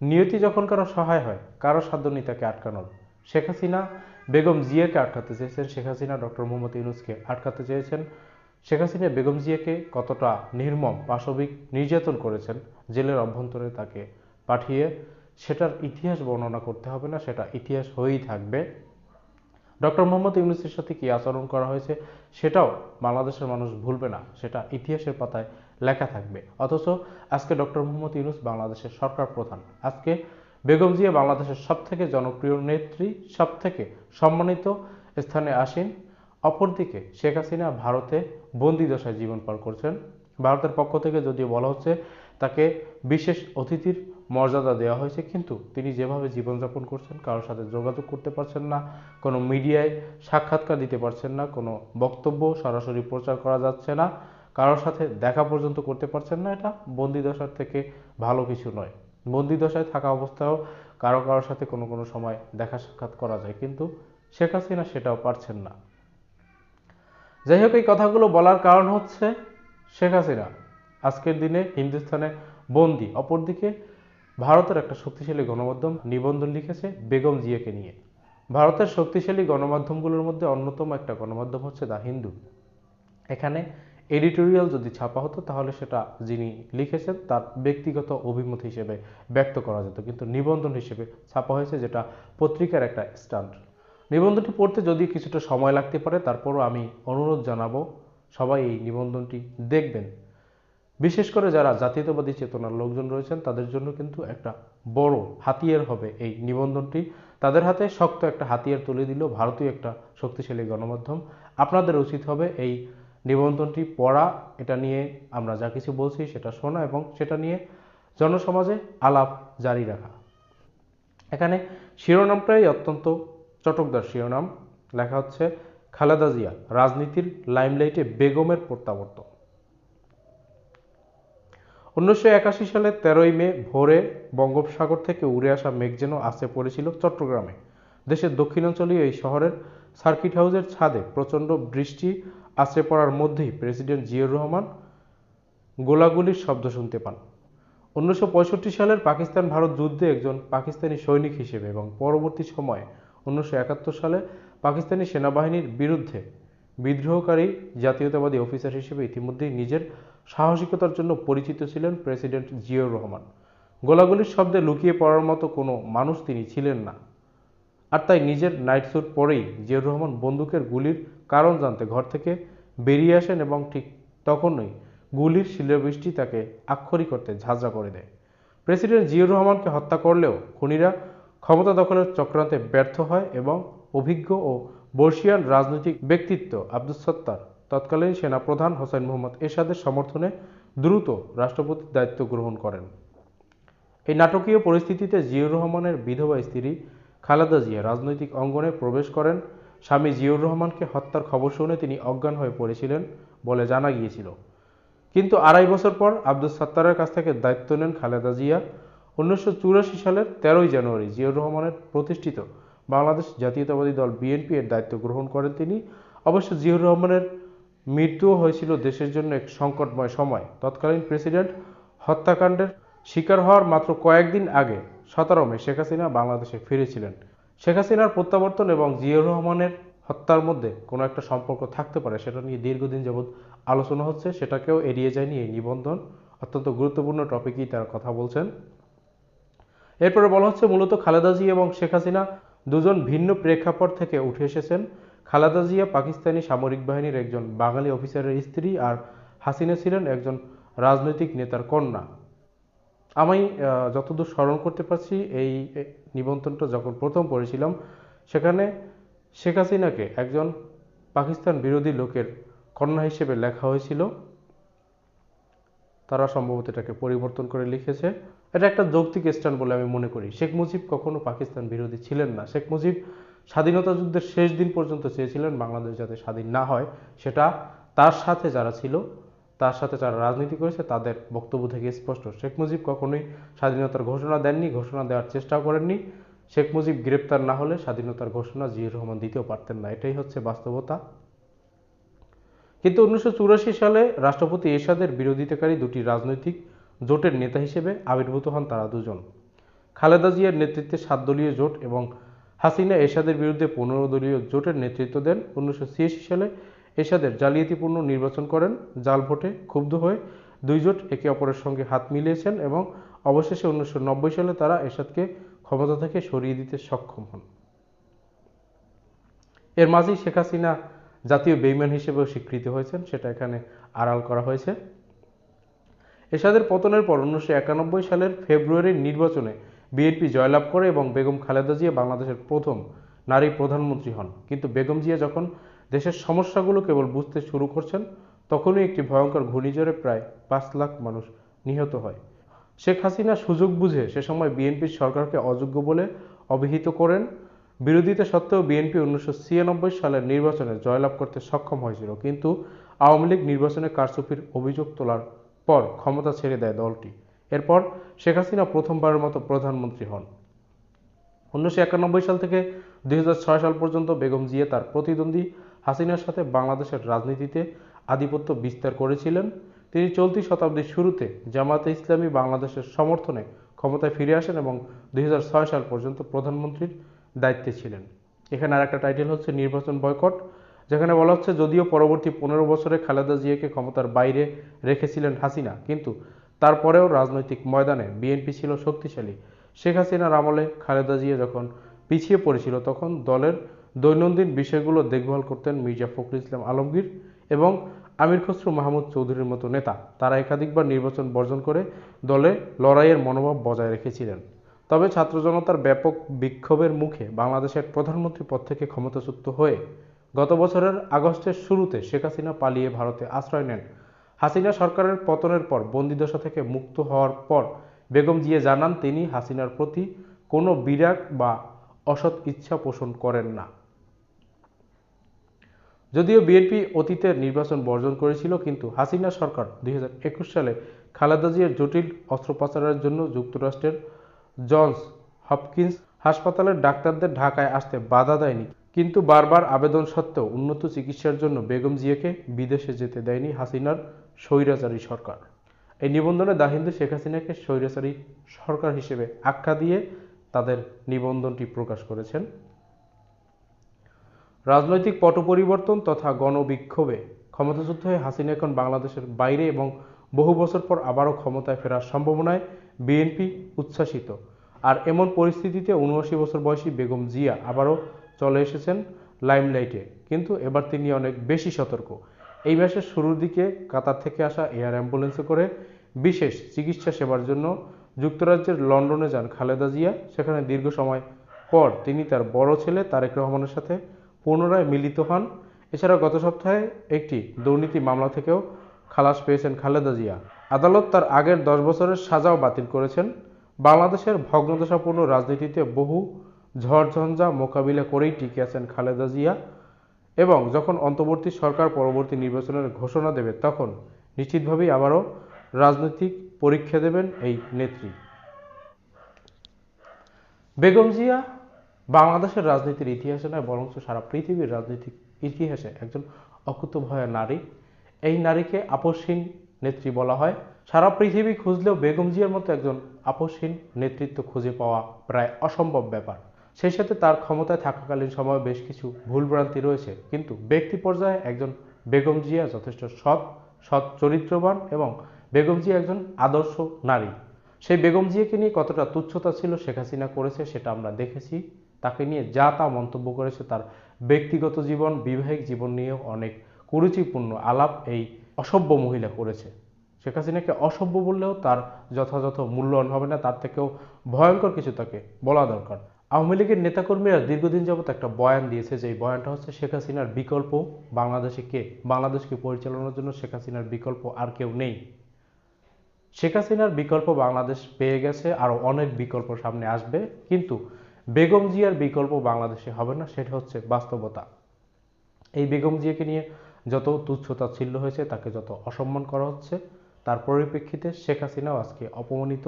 নিয়তি যখন কারও সহায় হয়, কারও সাধ্য নেই তাকে আটকানোর। শেখ হাসিনা বেগম জিয়াকে আটকাতে চেয়েছেন, শেখ হাসিনা ডক্টর মোহাম্মদ ইউনুসকে আটকাতে চেয়েছেন। শেখ হাসিনা বেগম জিয়াকে কতটা নির্মম, পাশবিক, নির্যাতন করেছেন, জেলের অভ্যন্তরে তাকে পাঠিয়ে সেটার ইতিহাস বর্ণনা করতে হবে না, সেটা ইতিহাস হয়েই থাকবে। ডক্টর মোহাম্মদ ইউনুসের সাথে কি আচরণ করা হয়েছে, সেটাও বাংলাদেশের মানুষ ভুলবে না, সেটা ইতিহাসের পাতায় লেখা থাকবে। অথচ আজকে ডক্টর মোহাম্মদ ইউনুস বাংলাদেশের সরকার প্রধান। আজকে বেগম জিয়া বাংলাদেশের সবথেকে জনপ্রিয় নেত্রী, সবথেকে সম্মানিত স্থানে আসীন। অপরদিকে শেখ হাসিনা ভারতে বন্দি দশায় জীবন পার করছেন। ভারতের পক্ষ থেকে যদিও বলা হচ্ছে তাকে বিশেষ অতিথির মর্যাদা দেওয়া হয়েছে, কিন্তু তিনি যেভাবে জীবনযাপন করছেন, কারোর সাথে যোগাযোগ করতে পারছেন না, কোনো মিডিয়ায় সাক্ষাৎকার দিতে পারছেন না, কোনো বক্তব্য সরাসরি প্রচার করা যাচ্ছে না কারোর সাথে দেখা পর্যন্ত করতে পারছেন না এটা, বন্দি দশার থেকে ভালো কিছু নয়। বন্দি দশায় থাকা অবস্থায়ও কারও কারোর সাথে কোনো কোনো সময় দেখা সাক্ষাৎ করা যায়, কিন্তু শেখ হাসিনা সেটাও পারছেন না। যাই হোক, এই কথাগুলো বলার কারণ হচ্ছে শেখ হাসিনা আজকের দিনে হিন্দুস্থানে বন্দি। অপরদিকে ভারতের একটা শক্তিশালী গণমাধ্যম নিবন্ধন লিখেছে বেগম জিয়াকে নিয়ে। ভারতের শক্তিশালী গণমাধ্যমগুলোর মধ্যে অন্যতম একটা গণমাধ্যম হচ্ছে দ্য হিন্দু। এখানে এডিটোরিয়াল যদি ছাপা হতো, তাহলে সেটা যিনি লিখেছেন তার ব্যক্তিগত অভিমত হিসেবে ব্যক্ত করা যেত। কিন্তু নিবন্ধন হিসেবে ছাপা হয়েছে, যেটা পত্রিকার একটা স্ট্যান্ড। নিবন্ধনটি পড়তে যদি কিছুটা সময় লাগতে পারে, তারপরও আমি অনুরোধ জানাব, সবাই এই নিবন্ধনটি দেখবেন। বিশেষ করে যারা জাতীয়তাবাদী চেতনার লোকজন রয়েছেন, তাদের জন্য কিন্তু একটা বড় হাতিয়ার হবে এই নিবন্ধনটি। তাদের হাতে শক্ত একটা হাতিয়ার তুলে দিল ভারতীয় একটা শক্তিশালী গণমাধ্যম আপনাদের উচিত হবে এই নিবন্ধনটি পড়া, এটা নিয়ে আমরা যা কিছু বলছি সেটা শোনা এবং সেটা নিয়ে জনসমাজে আলাপ জারি রাখা। এখানে শিরোনামটাই অত্যন্ত চটকদার শিরোনাম। লেখা হচ্ছে, খালেদা জিয়া, রাজনীতির লাইমলাইটে বেগমের প্রত্যাবর্তন। উনিশশো একাশি সালের তেরোই মে ভোরে বঙ্গোপসাগর থেকে উড়ে আসা মেঘ যেন আসে পড়েছিল চট্টগ্রামে। দেশের দক্ষিণাঞ্চলীয় এই শহরের সার্কিট হাউসের ছাদে প্রচণ্ড বৃষ্টি আশ্রে পড়ার মধ্যেই প্রেসিডেন্ট জিয়াউর রহমান গোলাগুলির শব্দ শুনতে পান। উনিশশো পঁয়ষট্টি সালের পাকিস্তান ভারত যুদ্ধে একজন পাকিস্তানি সৈনিক হিসেবে এবং পরবর্তী সময়ে উনিশশো একাত্তর সালে পাকিস্তানি সেনাবাহিনীর বিরুদ্ধে বিদ্রোহকারী জাতীয়তাবাদী অফিসার হিসেবে ইতিমধ্যেই নিজের সাহসিকতার জন্য পরিচিত ছিলেন প্রেসিডেন্ট জিয়াউর রহমান। গোলাগুলির শব্দে লুকিয়ে পড়ার মতো কোনো মানুষ তিনি ছিলেন না। আর তাই নিজের নাইট স্যুট পরেই জিয়াউর রহমান বন্দুকের গুলির কারণ জানতে ঘর থেকে বেরিয়ে আসেন এবং ঠিক তখনই গুলির শিলাবৃষ্টি তাকে আক্ষরিক করতে ঝাঁঝরা করে দেয়। প্রেসিডেন্ট জিয়াউর রহমানকে হত্যা করলেও খুনিরা ক্ষমতা দখলের চক্রান্তে ব্যর্থ হয় এবং অভিজ্ঞ ও বর্ষিয়ান রাজনৈতিক ব্যক্তিত্ব আব্দুস সত্তার তৎকালীন সেনাপ্রধান হোসেন মোহাম্মদ এরশাদের সমর্থনে দ্রুত রাষ্ট্রপতির দায়িত্ব গ্রহণ করেন। এই নাটকীয় পরিস্থিতিতে জিয়াউর রহমানের বিধবা স্ত্রী খালেদা জিয়া রাজনৈতিক অঙ্গনে প্রবেশ করেন স্বামী জিয়াউর রহমানকে হত্যার খবর শুনে তিনি অজ্ঞান হয়ে পড়েছিলেন বলে জানা গিয়েছিল। কিন্তু আড়াই বছর পর আব্দুল সাত্তারের কাছ থেকে দায়িত্ব নেন খালেদা জিয়া। উনিশশো চুরাশি সালের তেরোই জানুয়ারি জিয়াউর রহমানের প্রতিষ্ঠিত বাংলাদেশ জাতীয়তাবাদী দল বিএনপি এর দায়িত্ব গ্রহণ করেন তিনি। অবশ্য জিয়াউর রহমানের মৃত্যুও হয়েছিল দেশের জন্য এক সংকটময় সময়। তৎকালীন প্রেসিডেন্ট হত্যাকাণ্ডের শিকার হওয়ার মাত্র কয়েকদিন আগে, সতেরো মে, শেখ হাসিনা বাংলাদেশে ফিরেছিলেন। শেখ হাসিনার প্রত্যাবর্তন এবং জিয়াউর রহমানের হত্যার মধ্যে কোনো একটা সম্পর্ক থাকতে পারে, সেটা নিয়ে দীর্ঘদিন যাবৎ আলোচনা হচ্ছে, সেটাকেও এড়িয়ে যায়নি এই নিবন্ধন। অত্যন্ত গুরুত্বপূর্ণ টপিকই তারা কথা বলছেন। এরপরে বলা হচ্ছে, মূলত খালেদা জিয়া এবং শেখ হাসিনা দুজন ভিন্ন প্রেক্ষাপট থেকে উঠে এসেছেন। খালেদা জিয়া পাকিস্তানি সামরিক বাহিনীর একজন বাঙালি অফিসারের স্ত্রী আর হাসিনা ছিলেন একজন রাজনৈতিক নেতার কন্যা। আমি যতদূর স্মরণ করতে পারছি, এই নিবন্ধনটা যখন প্রথম পড়েছিলাম, সেখানে শেখ হাসিনাকে একজন পাকিস্তান বিরোধী লোকের কন্যা হিসেবে লেখা হয়েছিল। তারা সম্ভবত এটাকে পরিবর্তন করে লিখেছে। এটা একটা যৌক্তিক স্ট্যান্ড বলে আমি মনে করি। শেখ মুজিব কখনো পাকিস্তান বিরোধী ছিলেন না। শেখ মুজিব স্বাধীনতা যুদ্ধের শেষ দিন পর্যন্ত চেয়েছিলেন বাংলাদেশ যাতে স্বাধীন না হয়। সেটা তার সাথে যারা ছিল তার সাথে যারা রাজনীতি করেছে, তাদের বক্তব্য থেকে স্পষ্ট। শেখ মুজিব কখনোই স্বাধীনতার ঘোষণা দেননি, ঘোষণা দেওয়ার চেষ্টাও করেননি। শেখ মুজিব গ্রেপ্তার না হলে স্বাধীনতার ঘোষণা জিয়াউর রহমান দিতেও পারতেন না। এটাই হচ্ছে বাস্তবতা। কিন্তু উনিশশো চুরাশি সালে রাষ্ট্রপতি এরশাদের বিরোধিতাকারী দুটি রাজনৈতিক জোটের নেতা হিসেবে আবির্ভূত হন তারা দুজন। খালেদা জিয়ার নেতৃত্বে সাত দলীয় জোট এবং হাসিনা এরশাদের বিরুদ্ধে পনেরো দলীয় জোটের নেতৃত্ব দেন। উনিশশো ছিয়াশি সালে এরশাদের জালিয়াতিপূর্ণ নির্বাচন করেন। জাল ভোটে ক্ষুব্ধ হয়ে দুই জোট একে অপরের সঙ্গে হাত মিলিয়েছেন এবং অবশেষে উনিশশো নব্বই সালে তারা এরশাদকে ক্ষমতা থেকে সরিয়ে দিতে সক্ষম হন। এর মাঝেই শেখ হাসিনা জাতীয় বেইমান হিসেবেও স্বীকৃতি হয়েছেন, সেটা এখানে আড়াল করা হয়েছে। এরশাদের পতনের পর উনিশশো একানব্বই সালের ফেব্রুয়ারির নির্বাচনে বিএনপি জয়লাভ করে এবং বেগম খালেদা জিয়া বাংলাদেশের প্রথম নারী প্রধানমন্ত্রী হন। কিন্তু বেগম জিয়া যখন দেশের সমস্যাগুলো কেবল বুঝতে শুরু করছেন, তখনই একটি ভয়ঙ্কর ঘূর্ণিঝড়ে প্রায় পাঁচ লাখ মানুষ নিহত হয়। শেখ হাসিনা সুযোগ বুঝে সে সময় বিএনপির সরকারকে অযোগ্য বলে অভিহিত করেন। বিরোধিতা সত্ত্বেও বিএনপি উনিশশো ছিয়ানব্বই সালের নির্বাচনে জয়লাভ করতে সক্ষম হয়েছিল, কিন্তু আওয়ামী লীগ নির্বাচনে কারচুপির অভিযোগ তোলার পর ক্ষমতা ছেড়ে দেয় দলটি। এরপর শেখ হাসিনা প্রথমবারের মতো প্রধানমন্ত্রী হন। উনিশশো একানব্বই সাল থেকে দুই হাজার ছয় সাল পর্যন্ত বেগম জিয়া তার প্রতিদ্বন্দ্বী হাসিনার সাথে বাংলাদেশের রাজনীতিতে আধিপত্য বিস্তার করেছিলেন। তিনি চলতি শতাব্দীর শুরুতে জামাতে ইসলামী বাংলাদেশের সমর্থনে ক্ষমতায় ফিরে আসেন এবং দুই সাল পর্যন্ত প্রধানমন্ত্রীর দায়িত্বে ছিলেন। এখানে আর একটা টাইটেল হচ্ছে নির্বাচন বয়কট, যেখানে বলা হচ্ছে, যদিও পরবর্তী পনেরো বছরে খালেদা জিয়াকে ক্ষমতার বাইরে রেখেছিলেন হাসিনা, কিন্তু তারপরেও রাজনৈতিক ময়দানে বিএনপি ছিল শক্তিশালী। শেখ হাসিনার আমলে খালেদা জিয়া যখন পিছিয়ে পড়েছিল, তখন দলের দৈনন্দিন বিষয়গুলো দেখভাল করতেন মির্জা ফখরুল ইসলাম আলমগীর এবং আমির খসরু মাহমুদ চৌধুরীর মতো নেতা। তারা একাধিকবার নির্বাচন বর্জন করে দলে লড়াইয়ের মনোভাব বজায় রেখেছিলেন। তবে ছাত্র জনতার ব্যাপক বিক্ষোভের মুখে বাংলাদেশের প্রধানমন্ত্রী পদ থেকে ক্ষমতাচ্যুত হয়ে গত বছরের আগস্টের শুরুতে শেখ হাসিনা পালিয়ে ভারতে আশ্রয় নেন। হাসিনা সরকারের পতনের পর বন্দিদশা থেকে মুক্ত হওয়ার পর বেগম জিয়া জানান, তিনি হাসিনার প্রতি কোনো বিরাগ বা অসৎ ইচ্ছা পোষণ করেন না। যদিও বিএনপি অতীতের নির্বাচন বর্জন করেছিল, কিন্তু হাসিনা সরকার দুই হাজার একুশ সালে খালেদা জিয়ার জটিল অস্ত্রোপচারের জন্য যুক্তরাষ্ট্রের জনস হপকিন্স হাসপাতালের ডাক্তারদের ঢাকায় আসতে বাধা দেয়নি। কিন্তু বারবার আবেদন সত্ত্বেও উন্নত চিকিৎসার জন্য বেগম জিয়াকে বিদেশে যেতে দেয়নি হাসিনার স্বৈরাচারী সরকার। এই নিবন্ধনে দা হিন্দু শেখ হাসিনাকে স্বৈরাচারী সরকার হিসেবে আখ্যা দিয়ে তাদের নিবন্ধনটি প্রকাশ করেছেন রাজনৈতিক পট পরিবর্তন তথা গণবিক্ষোভে ক্ষমতাচ্যুত হয়ে হাসিনা এখন বাংলাদেশের বাইরে এবং বহু বছর পর আবারও ক্ষমতায় ফেরার সম্ভাবনায় বিএনপি উচ্ছ্বাসিত। আর এমন পরিস্থিতিতে উনআশি বছর বয়সী বেগম জিয়া আবারও চলে এসেছেন লাইমলাইটে। কিন্তু এবার তিনি অনেক বেশি সতর্ক। এই মাসের শুরুর দিকে কাতার থেকে আসা এয়ার অ্যাম্বুলেন্সে করে বিশেষ চিকিৎসা সেবার জন্য যুক্তরাজ্যের লন্ডনে যান খালেদা জিয়া। সেখানে দীর্ঘ সময় পর তিনি তার বড় ছেলে তারেক রহমানের সাথে পুনরায় মিলিত হন। এছাড়া গত সপ্তাহে একটি দুর্নীতি মামলা থেকেও খালাস পেয়েছেন খালেদা জিয়া। আদালত তার আগের দশ বছরের সাজাও বাতিল করেছেন। বাংলাদেশের ভগ্নদশাপূর্ণ রাজনীতিতে বহু ঝড়ঝঞ্ঝা মোকাবিলা করেই টিকে আছেন খালেদা জিয়া এবং যখন অন্তর্বর্তী সরকার পরবর্তী নির্বাচনের ঘোষণা দেবে, তখন নিশ্চিতভাবেই আবারও রাজনৈতিক পরীক্ষা দেবেন এই নেত্রী। বেগম জিয়া বাংলাদেশের রাজনীতির ইতিহাসে নয় বরং সারা পৃথিবীর রাজনৈতিক ইতিহাসে একজন অকুতভয়া নারী। এই নারীকে আপসহীন নেত্রী বলা হয়। সারা পৃথিবী খুঁজলেও বেগম জিয়ার মতো একজন আপসহীন নেতৃত্ব খুঁজে পাওয়া প্রায় অসম্ভব ব্যাপার। সেই সাথে তার ক্ষমতায় থাকাকালীন সময়ে বেশ কিছু ভুলভ্রান্তি রয়েছে। কিন্তু ব্যক্তি পর্যায়ে একজন বেগম জিয়া যথেষ্ট সৎ সৎ চরিত্রবান এবং বেগম জিয়া একজন আদর্শ নারী। সেই বেগম জিয়াকে নিয়ে কতটা তুচ্ছতা ছিল শেখ হাসিনা করেছে সেটা আমরা দেখেছি। তাকে নিয়ে যা তা মন্তব্য করেছে তার ব্যক্তিগত জীবন, বিবাহিক জীবন নিয়েও অনেক কুরুচিপূর্ণ আলাপ এই অসভ্য মহিলা করেছে। শেখ হাসিনাকে অসভ্য বললেও তার যথাযথ মূল্যায়ন হবে না, তার থেকেও ভয়ঙ্কর কিছু তাকে বলা দরকার। আওয়ামী লীগের নেতাকর্মীরা দীর্ঘদিন যাবত একটা বয়ান দিয়েছে যে এই বয়ানটা হচ্ছে শেখ হাসিনার বিকল্প, বাংলাদেশে কে, বাংলাদেশকে পরিচালনার জন্য শেখ হাসিনার বিকল্প আর কেউ নেই। শেখ হাসিনার বিকল্প বাংলাদেশ পেয়ে গেছে, আরও অনেক বিকল্প সামনে আসবে, কিন্তু বেগম জিয়ার বিকল্প বাংলাদেশে হবে না, সেটা হচ্ছে বাস্তবতা। এই বেগম জিয়াকে নিয়ে যত তুচ্ছতা ছিল্ল হয়েছে, তাকে যত অসম্মান করা হচ্ছে, তার পরিপ্রেক্ষিতে শেখ হাসিনাও আজকে অপমানিত,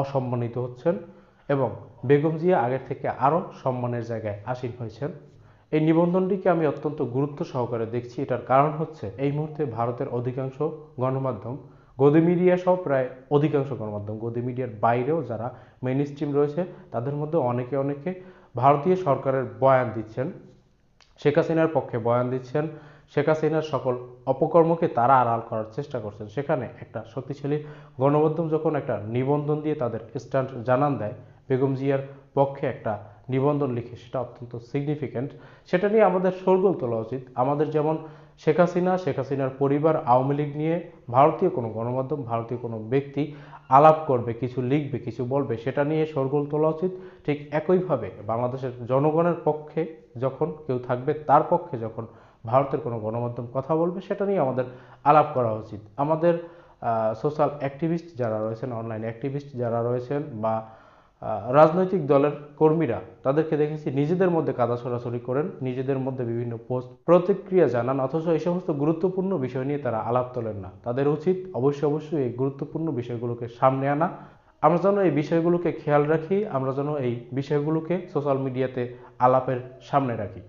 অসম্মানিত হচ্ছেন এবং বেগম জিয়া আগের থেকে আরও সম্মানের জায়গায় আসীন হয়েছেন। এই নিবন্ধনটিকে আমি অত্যন্ত গুরুত্ব সহকারে দেখছি। এটার কারণ হচ্ছে, এই মুহূর্তে ভারতের অধিকাংশ গণমাধ্যম, গদি মিডিয়া সহ প্রায় অধিকাংশ গণমাধ্যম, গদি মিডিয়ার বাইরেও যারা মেইন স্ট্রিম রয়েছে, তাদের মধ্যে অনেকে অনেকে ভারতীয় সরকারের বয়ান দিচ্ছেন, শেখ হাসিনার পক্ষে বয়ান দিচ্ছেন, শেখ হাসিনার সকল অপকর্মকে তারা আড়াল করার চেষ্টা করছেন। সেখানে একটা শক্তিশালী গণমাধ্যম যখন একটা নিবন্ধন দিয়ে তাদের স্ট্যান্ড জানান দেয়, বেগম জিয়ার পক্ষে একটা নিবন্ধন লিখে, সেটা অত্যন্ত সিগনিফিক্যান্ট সেটা নিয়ে আমাদের শোরগোল তোলা উচিত। আমাদের যেমন শেখ হাসিনা, শেখ হাসিনার পরিবার, আওয়ামী লীগ নিয়ে ভারতীয় কোনো গণমাধ্যম, ভারতীয় কোনো ব্যক্তি আলাপ করবে, কিছু লিখবে, কিছু বলবে, সেটা নিয়ে শোরগোল তোলা উচিত। ঠিক একইভাবে বাংলাদেশের জনগণের পক্ষে যখন, কেউ থাকবে তার পক্ষে যখন ভারতের কোনো গণমাধ্যম কথা বলবে, সেটা নিয়ে আমাদের আলাপ করা উচিত। আমাদের সোশ্যাল অ্যাক্টিভিস্ট যারা রয়েছেন অনলাইন অ্যাক্টিভিস্ট যারা রয়েছেন বা রাজনৈতিক দলের কর্মীরা তাদেরকে দেখেছি নিজেদের মধ্যে কাদা ছড়াছড়ি করেন, নিজেদের মধ্যে বিভিন্ন পোস্ট প্রতিক্রিয়া জানান, অথচ এই সমস্ত গুরুত্বপূর্ণ বিষয় নিয়ে তারা আলাপ তোলেন না। তাদের উচিত অবশ্যই অবশ্যই এই গুরুত্বপূর্ণ বিষয়গুলোকে সামনে আনা। আমরা যেন এই বিষয়গুলোকে খেয়াল রাখি, আমরা যেন এই বিষয়গুলোকে সোশ্যাল মিডিয়াতে আলাপের সামনে রাখি।